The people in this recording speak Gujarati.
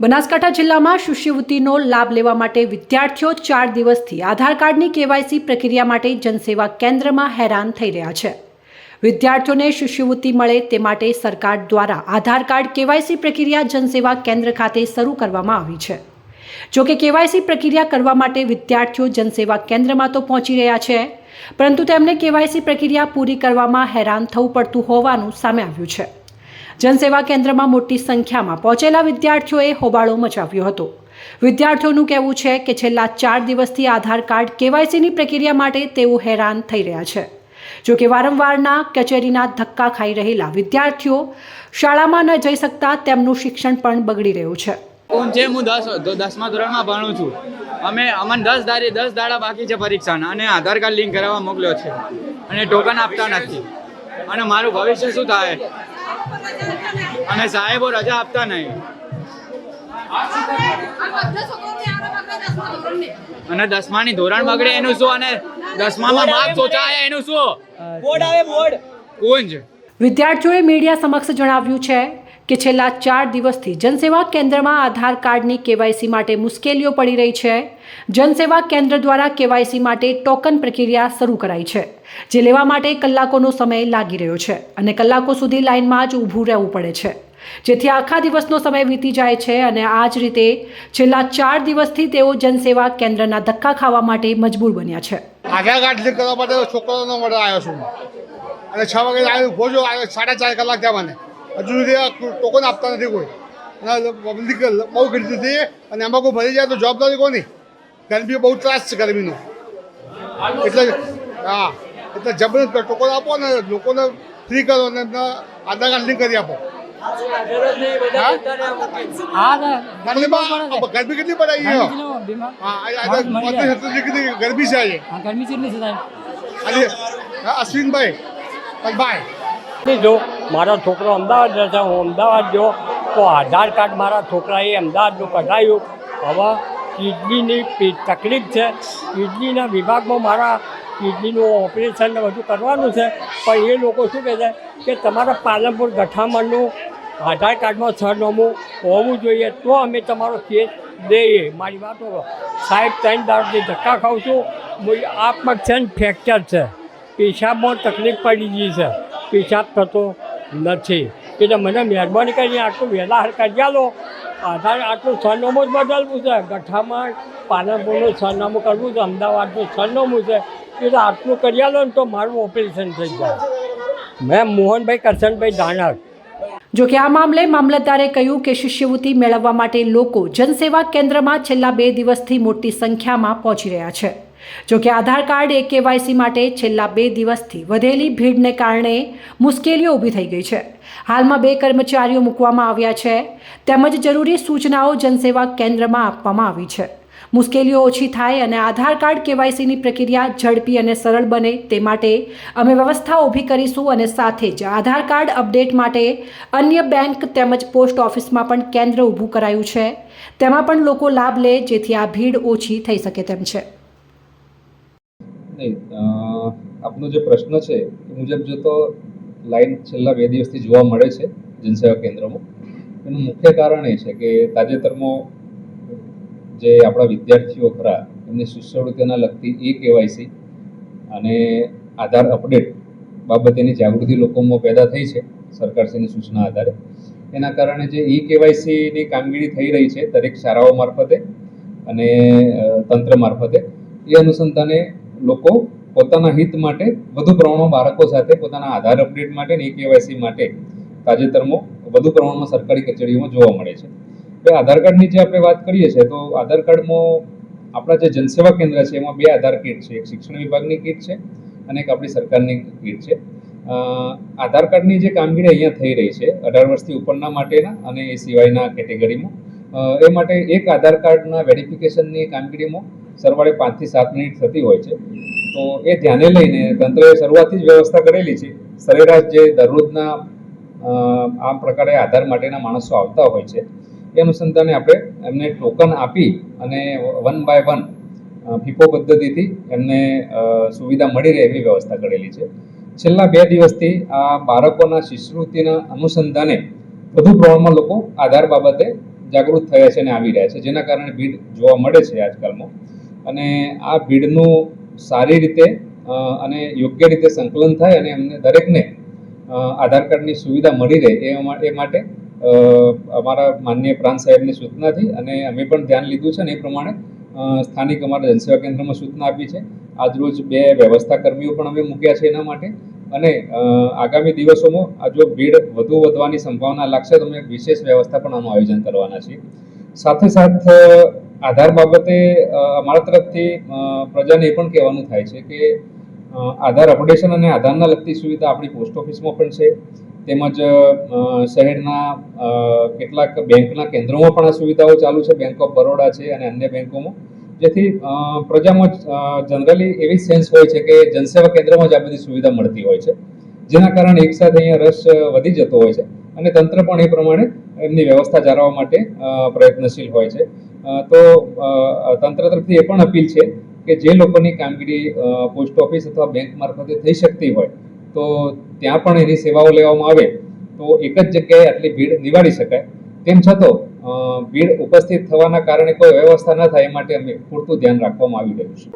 બનાસકાંઠા જિલ્લામાં શિષ્યવૃત્તિનો લાભ લેવા માટે વિદ્યાર્થીઓ ચાર દિવસથી આધાર કાર્ડની કેવાયસી પ્રક્રિયા માટે જનસેવા કેન્દ્રમાં હેરાન થઈ રહ્યા છે. વિદ્યાર્થીઓને શિષ્યવૃત્તિ મળે તે માટે સરકાર દ્વારા આધાર કાર્ડ કેવાયસી પ્રક્રિયા જનસેવા કેન્દ્ર ખાતે શરૂ કરવામાં આવી છે. જો કે કેવાયસી પ્રક્રિયા કરવા માટે વિદ્યાર્થીઓ જનસેવા કેન્દ્રમાં તો પહોંચી રહ્યા છે, પરંતુ તેમને કેવાયસી પ્રક્રિયા પૂરી કરવામાં હેરાન થવું પડતું હોવાનું સામે આવ્યું છે. જનસેવા કેન્દ્રમાં મોટી સંખ્યામાં પહોંચેલા વિદ્યાર્થીઓએ હોબાળો મચાવ્યો હતો. વિદ્યાર્થીઓનું કહેવું છે કે છેલ્લા ચાર દિવસથી આધાર કાર્ડ કેવાયસીની પ્રક્રિયા માટે તેઓ હેરાન થઈ રહ્યા છે. જો કે વારંવારના કચેરીના ધક્કા ખાઈ રહેલા વિદ્યાર્થીઓ શાળામાં ન જઈ શકતા તેમનું શિક્ષણ પણ બગડી રહ્યું છે. હું છે હું દસ દસમા ધોરણમાં ભણું છું, અમે, અમને દસ દાડી દસ દાડા બાકી છે પરીક્ષાના અને આધાર કાર્ડ લિંક કરાવવા મોકલ્યો છે. અને ટોકન આપતા નથી. અને મારું ભવિષ્ય શું થાય? અને સાહેબો રજા આપતા નહીં. અને દસમાની ધોરણ બગડે એનું શું? અને દસમામાં માર્ક્સ ઓછા આવ્યા એનું શું? બોર્ડ આવે બોર્ડ. કુંજ. વિદ્યાર્થીઓએ મીડિયા સમક્ષ જણાવ્યું છે કે છેલ્લા ચાર દિવસથી જનસેવા કેન્દ્રમાં આધાર કાર્ડની કેવાયસી માટે મુશ્કેલીઓ પડી રહી છે. જનસેવા કેન્દ્ર દ્વારા કેવાયસી માટે ટોકન પ્રક્રિયા શરૂ કરાઈ છે, જે લેવા માટે કલાકોનો સમય લાગી રહ્યો છે અને કલાકો સુધી લાઇનમાં જ ઊભું રહેવું પડે છે. જેથી આખા દિવસનો સમય વીતી જાય છે અને આ જ રીતે છેલ્લા ચાર દિવસથી તેઓ જનસેવા કેન્દ્રના ધક્કા ખાવા માટે મજબૂર બન્યા છે. આધાર કાર્ડ લીક કરવા માટે છોકરાનો મળવા આવ્યો છું. અને છ વાગે આવ્યો ભોજો સાડા ચાર કલાક થયા હજુ સુધી આ ટોકન આપતા નથી કોઈ. અને પબ્લિક બહુ ગીરતી હતી અને એમાં કોઈ ભરી જાય તો જવાબદારી કોની? ગરમી બહુ ત્રાસ છે ગરમીનો. એટલે હા. એટલે જબરદસ્ત ટોકન આપો ને લોકોને ફ્રી કરો અને એમને આધાર કાર્ડ લિંક કરી આપો. ગરમી કેટલી પડે અહીંયા હા આ- આ- આ- કેટલી છે આજે? આજે હા, અશ્વિનભાઈ. ભાઈ જો મારો છોકરો અમદાવાદ રહેશે, હું અમદાવાદ જો તો આધાર કાર્ડ મારા છોકરાએ અમદાવાદનું કઢાયું. હવે કિડનીની તકલીફ છે. કિડનીના વિભાગમાં મારા કિડનીનું ઓપરેશન ને બધું કરવાનું છે. પણ એ લોકો શું કહે છે કે તમારા પાલનપુર ગઠામણનું આધાર કાર્ડમાં સરનામું હોવું જોઈએ. તો અમે તમારો કેસ દઈએ. મારી વાત. સાહેબ, ત્રણ દાડથી ધક્કા ખાઉં છું. આપમાં છે ને ફ્રેક્ચર છે. પેશાબમાં તકલીફ પડી ગઈ છે. પેશાબ થતો નથી. એટલે મને મહેરબાની કરીને આટલું વહેલા કરી આલો આધાર આટલું સરનામું જ બદલવું છે. ગઠ્ઠામાં પાલનપુરનું સરનામું કરવું છે. અમદાવાદનું સરનામું છે. એટલે આટલું કરી આલો ને તો મારું ઓપરેશન થઈ જાય. મેં મોહનભાઈ કરશનભાઈ દાનર જો કે આ મામલે મામલતદારે કહ્યું કે શિષ્યવૃત્તિ મેળવવા માટે લોકો જનસેવા કેન્દ્રમાં છેલ્લા બે દિવસથી મોટી સંખ્યામાં પહોંચી રહ્યા છે. જો કે આધાર કાર્ડ એ કેવાયસી માટે છેલ્લા બે દિવસથી વધેલી ભીડને કારણે મુશ્કેલીઓ ઊભી થઈ ગઈ છે. હાલમાં બે કર્મચારીઓ મૂકવામાં આવ્યા છે. તેમજ જરૂરી સૂચનાઓ જનસેવા કેન્દ્રમાં આપવામાં આવી છે. મુશ્કેલીઓ ઓછી થાય અને આધાર કાર્ડ કેવાયસીની પ્રક્રિયા ઝડપી અને સરળ બને તે માટે અમે વ્યવસ્થા ઊભી કરીશું અને સાથે જ આધાર કાર્ડ અપડેટ માટે અન્ય બેંક તેમજ પોસ્ટ ઓફિસમાં પણ કેન્દ્ર ઊભું કરાયું છે. તેમાં પણ લોકો લાભ લે જેથી આ ભીડ ઓછી થઈ શકે તેમ છે. નહીં આપનો જે પ્રશ્ન છે એ મુજબ જો તો લાઈન છેલ્લા બે દિવસથી જોવા મળે છે જનસેવા કેન્દ્રમાં. એનું મુખ્ય કારણ એ છે કે તાજેતરમાં જે આપણા વિદ્યાર્થીઓ ખરા, એમની શિષ્યવૃત્તિના લગતી ઈ કેવાયસી અને આધાર અપડેટ બાબતેની જાગૃતિ લોકોમાં પેદા થઈ છે સરકારશ્રીની સૂચના આધારે. એના કારણે જે ઈ કેવાયસીની કામગીરી થઈ રહી છે દરેક શાળાઓ મારફતે અને તંત્ર મારફતે, એ અનુસંધાને લોકો પોતાના હિત માટે, વધુ પ્રમાણમાં બાળકો સાથે પોતાના આધાર અપડેટ માટે અને કેવાયસી માટે તાજેતરમાં વધુ પ્રમાણમાં સરકારી કચેરીઓમાં જોવા મળે છે. હવે આધાર કાર્ડની જે આપણે વાત કરીએ છીએ, તો આધાર કાર્ડમાં આપણા જે જનસેવા કેન્દ્ર છે, એમાં બે આધાર કીટ છે. એક શિક્ષણ વિભાગની કીટ છે અને એક આપણી સરકારની કીટ છે. આધાર કાર્ડની જે કામગીરી અહીંયા થઈ રહી છે, અઢાર વર્ષથી ઉપરના માટેના અને એ સિવાયના કેટેગરીમાં. એ માટે એક આધાર કાર્ડના વેરિફિકેશનની કામગીરીમાં સરવાળે પાંચથી સાત મિનિટ થતી હોય છે. તો એ ધ્યાને લઈને તંત્રએ શરૂઆતથી જ વ્યવસ્થા કરેલી છે. સરેરાશ જે દરરોજના આ પ્રકારે આધાર માટેના માણસો આવતા હોય છે, એ અનુસંધાને આપણે એમને ટોકન આપી અને વન બાય વન ફીપો પદ્ધતિથી એમને સુવિધા મળી રહે એવી વ્યવસ્થા કરેલી છે. છેલ્લા બે દિવસથી આ બાળકોના શિષ્યવૃત્તિના અનુસંધાને વધુ પ્રમાણમાં લોકો આધાર બાબતે જાગૃત થયા છે અને આવી રહ્યા છે, જેના કારણે ભીડ જોવા મળે છે આજકાલમાં. અને આ ભીડનું સારી રીતે અને યોગ્ય રીતે સંકલન થાય અને એમને દરેકને આધાર કાર્ડની સુવિધા મળી રહે એ એ માટે અમારા માનનીય પ્રાંત સાહેબની સૂચનાથી અને અમે પણ ધ્યાન લીધું છે અને એ પ્રમાણે સ્થાનિક અમારા જનસેવા કેન્દ્રમાં સૂચના આપી છે. આજરોજ બે વ્યવસ્થા કર્મીઓ પણ અમે મૂક્યા છે એના માટે અને આગામી દિવસોમાં આ જો ભીડ વધુ વધવાની સંભાવના લાગશે તો અમે વિશેષ વ્યવસ્થા પણ આનું આયોજન કરવાના છીએ. સાથે સાથ આધાર બાબતે અમારા તરફથી પ્રજાને એ પણ કહેવાનું થાય છે કે આધાર અપડેશન અને આધારના લગતી સુવિધા આપણી પોસ્ટ ઓફિસમાં પણ છે. તેમજ શહેરના કેટલાક બેંકના કેન્દ્રોમાં પણ આ સુવિધાઓ ચાલુ છે. બેંક ઓફ બરોડા છે અને અન્ય બેંકોમાં. જેથી પ્રજામાં જનરલી એવી સેન્સ હોય છે કે જનસેવા કેન્દ્રમાં જ આ બધી સુવિધા મળતી હોય છે. જેના કારણે એકસાથે અહીંયા રસ વધી જતો હોય છે. અને તંત્ર પણ એ પ્રમાણે એમની વ્યવસ્થા જાળવવા માટે પ્રયત્નશીલ હોય છે. તો તંત્ર તરફથી એ પણ અપીલ છે કે જે લોકોની કામગીરી પોસ્ટ ઓફિસ અથવા બેંક મારફતે થઈ શકતી હોય, તો ત્યાં પણ એની સેવાઓ લેવામાં આવે. તો એક જ જગ્યાએ આટલી ભીડ નિવારી શકાય. તેમ છતાં ભીડ ઉપસ્થિત થવાના કારણે કોઈ વ્યવસ્થા ન થાય એ માટે અમે પૂરતું ધ્યાન રાખવામાં આવી રહ્યું છે.